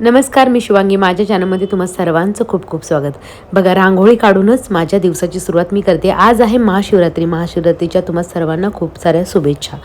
नमस्कार मी शिवांगी. माझ्या चॅनलमध्ये तुम्हा सर्वांचं खूप खूप स्वागत. बघा रांगोळी काढूनच माझ्या दिवसाची सुरुवात मी करते. आज आहे महाशिवरात्री. महाशिवरात्रीच्या तुम्हा सर्वांना खूप साऱ्या शुभेच्छा.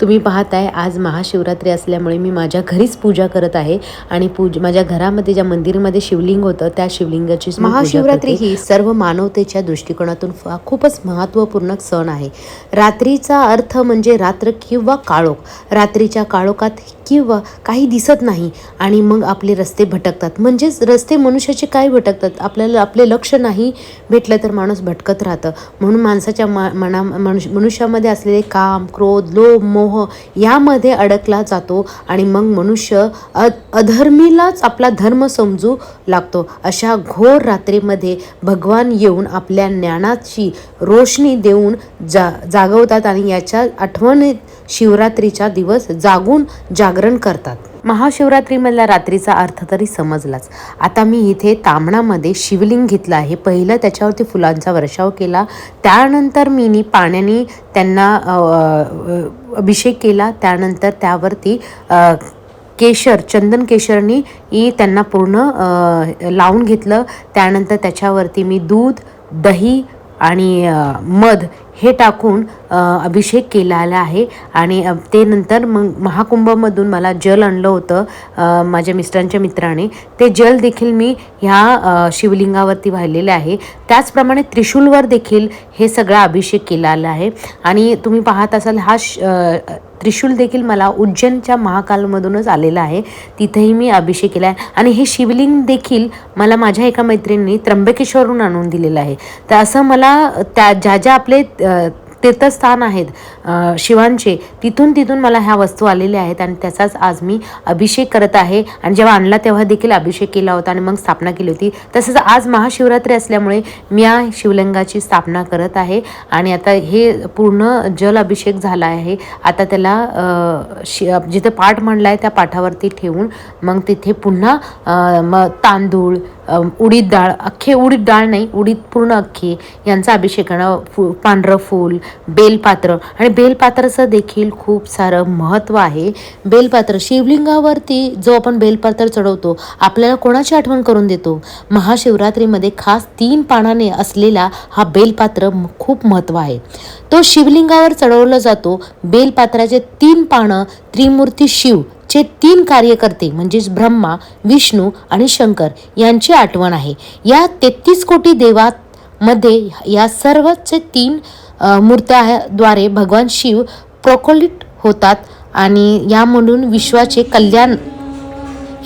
तुम्ही पाहताय आज महाशिवरात्री असल्यामुळे मी माझ्या घरीच पूजा करत आहे आणि पूज माझ्या घरामध्ये ज्या मंदिरमध्ये शिवलिंग होतं त्या शिवलिंगाची महाशिवरात्री ही सर्व मानवतेच्या दृष्टिकोनातून फ- खूपच महत्त्वपूर्ण सण आहे. रात्रीचा अर्थ म्हणजे रात्र किंवा काळोख. रात्रीच्या काळोखात किंवा काही दिसत नाही आणि मग आपले रस्ते भटकतात. म्हणजेच रस्ते मनुष्याचे काय भटकतात? आपल्याला आपले लक्ष नाही भेटलं तर माणूस भटकत राहतं. म्हणून माणसाच्या मा मना मनुष्य मनुष्यामध्ये असलेले काम क्रोध लोभ मोह यामध्ये अडकला जातो आणि मग मनुष्य अ अधर्मीलाच आपला धर्म समजू लागतो. अशा घोर रात्रीमध्ये भगवान येऊन आपल्या ज्ञानाची रोशनी देऊन जा जागवतात आणि याच्या आठवणीत शिवरात्रीचा दिवस जागून जागरण करतात. महाशिवरात्रीमधला रात्रीचा अर्थ तरी समजलाच. आता मी इथे तामणामध्ये शिवलिंग घेतलं आहे. पहिलं त्याच्यावरती फुलांचा वर्षाव केला. त्यानंतर मी नी पाण्याने त्यांना अभिषेक केला. त्यानंतर त्यावरती केशर चंदन केशरनी त्यांना पूर्ण लावून घेतलं. त्यानंतर त्याच्यावरती मी दूध दही आणि मध हे टाकून अभिषेक केलेला आहे. आणि ते नंतर मग महाकुंभमधून मला जल आणलं होतं माझ्या मिस्टरांच्या मित्राने. ते जल देखील मी ह्या शिवलिंगावरती वाहिलेले आहे. त्याचप्रमाणे त्रिशूलवर देखील हे सगळा अभिषेक केलेला आहे. आणि तुम्ही पाहत असाल हा श त्रिशूल देखील मला उज्जैनच्या महाकालमधूनच आलेला आहे. तिथेही मी अभिषेक केला आहे. आणि हे शिवलिंग देखील मला माझ्या एका मैत्रिणींनी त्र्यंबकेश्वरून आणून दिलेलं आहे. तर असं मला त्या ज्या ज्या आपले तीर्थस्थान आहेत. शिवांचे. तिथून तिथून मला ह्या वस्तू आलेल्या आहेत आणि त्याचाच आज मी अभिषेक करत आहे. आणि जेव्हा आणला तेव्हा देखील अभिषेक केला होता आणि मग स्थापना केली होती. तसंच आज महाशिवरात्री असल्यामुळे मी या शिवलिंगाची स्थापना करत आहे. आणि आता हे पूर्ण जल अभिषेक झाला आहे. आता त्याला शि जिथे पाठ म्हणला आहे त्या पाठावरती ठेवून मग तिथे पुन्हा मग तांदूळ उडीद डाळ अख्खे उडीद डाळ नाही उडीद पूर्ण अख्खे यांचा अभिषेकानं फु पांढरं फूल बेलपात्र. आणि बेलपात्राचं देखील खूप सारं महत्त्व आहे. बेलपात्र शिवलिंगावरती जो आपण बेलपात्र चढवतो आपल्याला कोणाची आठवण करून देतो? महाशिवरात्रीमध्ये खास तीन पानाने असलेला हा बेलपात्र खूप महत्त्व आहे. तो शिवलिंगावर चढवला जातो. बेलपात्राचे तीन पानं त्रिमूर्ती शिव चे तीन कार्यकर्ते म्हणजेच ब्रह्मा विष्णू आणि शंकर यांची आठवण आहे. या तेहतीस कोटी देवात मध्ये या सर्वचे तीन मूर्त्याद्वारे भगवान शिव प्रोकोलिट होतात आणि यामधून विश्वाचे कल्याण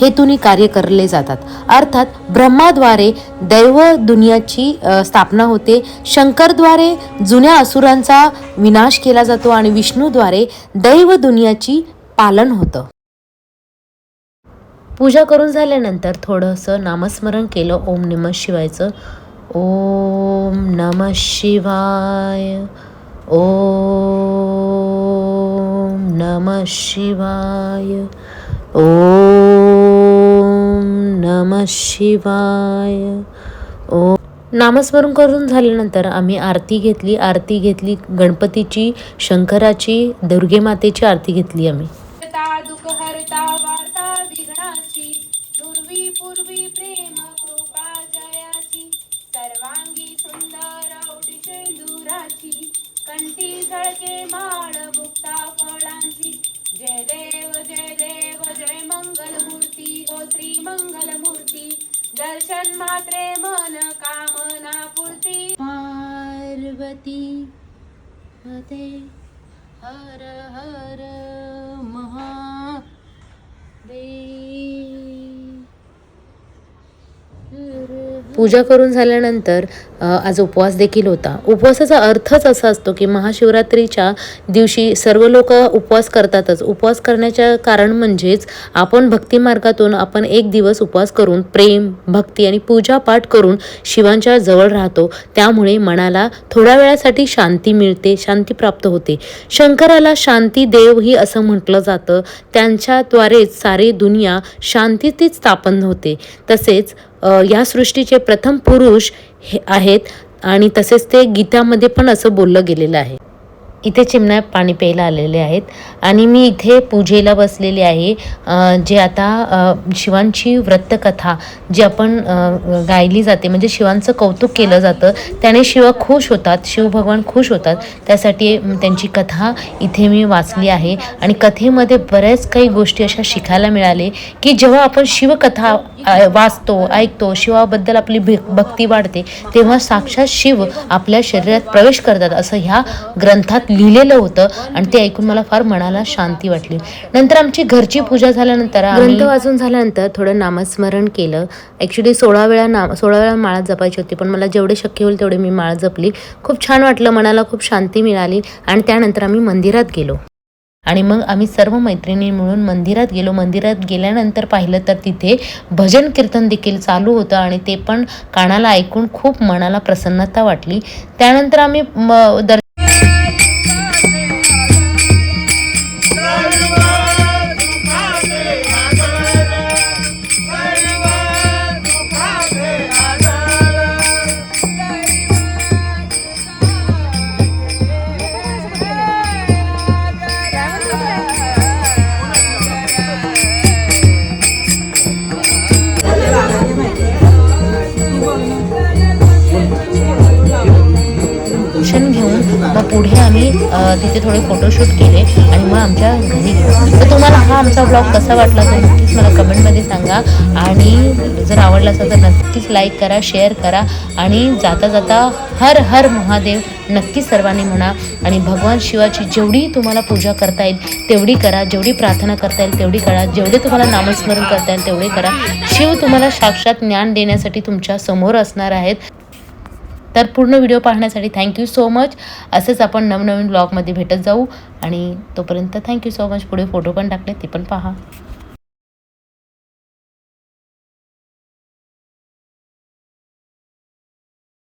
हेतूने कार्य करले जातात. अर्थात ब्रह्माद्वारे दैव दुनियाची स्थापना होते. शंकरद्वारे जुन्या असुरांचा विनाश केला जातो आणि विष्णूद्वारे दैव दुनियाची पालन होतं. पूजा करून झाल्यानंतर थोडंसं नामस्मरण केलं ओम नम शिवायचं. ओम नम शिवाय ओम नम शिवाय ओम नम शिवाय ओ नामस्मरण करून झाल्यानंतर आम्ही आरती घेतली. आरती घेतली गणपतीची शंकराची दुर्गे मातेची आरती घेतली आम्ही. पूर्वी प्रेम कृपा जयाची सर्वांगी सुंदर उडी शेंदुराची. कंठी झळके माळ मुक्ता फळांची. जय देव जय देव जय मंगल मूर्ती ओ श्री मंगल मूर्ती दर्शन मात्रे मन कामना पूर्ती. पार्वती हते हर हर महा पूजा करून झाल्यानंतर आज उपवास देखील होता. उपवासाचा अर्थच असा असतो की महाशिवरात्रीच्या दिवशी सर्व लोक उपवास करतातच. उपवास करण्याच्या कारण म्हणजेच आपण भक्ती मार्गातून आपण एक दिवस उपवास करून प्रेम भक्ती आणि पूजापाठ करून शिवांच्या जवळ राहतो. त्यामुळे मनाला थोड्या वेळासाठी शांती मिळते शांती प्राप्त होते. शंकराला शांती देवही असं म्हटलं जातं. त्यांच्याद्वारेच सारी दुनिया शांतीतीच स्थापन होते. तसेच या सृष्टीचे प्रथम पुरुष हे आहेत आणि तसेच ते गीतामध्ये पण असं बोललं गेलेलं आहे. इथे चिमण्या पाणी प्यायला आलेले आहेत. आणि मी इथे पूजेला बसलेली आहे. जे आता शिवांची व्रतकथा जी आपण गायली जाते म्हणजे शिवांचं कौतुक केलं जातं त्याने शिव खुश होतात शिव भगवान खुश होतात. त्यासाठी त्यांची कथा इथे मी वाचली आहे. आणि कथेमध्ये बऱ्याच काही गोष्टी अशा शिकायला मिळाले की जेव्हा आपण शिवकथा वाचतो ऐकतो शिवाबद्दल आपली भे- भक्ती वाढते तेव्हा साक्षात शिव आपल्या शरीरात प्रवेश करतात असं ह्या ग्रंथात लिहिलेलं होतं आणि ते ऐकून मला फार मनाला शांती वाटली. नंतर आमची घरची पूजा झाल्यानंतर ग्रंथ वाचून झाल्यानंतर थोडं नामस्मरण केलं. ॲक्च्युली सोळा वेळा नाम सोळा वेळा माळा जपायची होती पण मला जेवढे शक्य होईल तेवढे मी माळ जपली. खूप छान वाटलं मनाला खूप शांती मिळाली आणि त्यानंतर आम्ही मंदिरात गेलो. आणि मग आम्ही सर्व मैत्रिणी मिळून मंदिरात गेलो. मंदिरात गेल्यानंतर पाहिलं तर तिथे भजन कीर्तन देखील चालू होतं आणि ते पण कानाला ऐकून खूप मनाला प्रसन्नता वाटली. त्यानंतर आम्ही म दर पुढे आम्ही तिथे थोडे फोटोशूट केले आणि मग आमच्या घरी गेलो. तर तुम्हाला हा आमचा ब्लॉग कसा वाटला तर नक्कीच मला कमेंटमध्ये सांगा. आणि जर आवडला असेल तर नक्कीच लाईक करा शेअर करा. आणि जाता जाता हर हर महादेव नक्की सर्वांनी म्हणा आणि भगवान शिवाची जेवढी तुम्हाला पूजा करता येईल तेवढी करा. जेवढी प्रार्थना करता येईल तेवढी करा. जेवढे तुम्हाला नामस्मरण करता येईल तेवढे करा. शिव तुम्हाला साक्षात ज्ञान देण्यासाठी तुमच्यासमोर असणार आहेत. तर पूर्ण व्हिडिओ पाहण्यासाठी थँक्यू सो मच असंच आपण नवनवीन ब्लॉगमध्ये भेटत जाऊ. आणि तोपर्यंत थँक्यू सो मच पुढे फोटो पण टाकले ते पण पहा.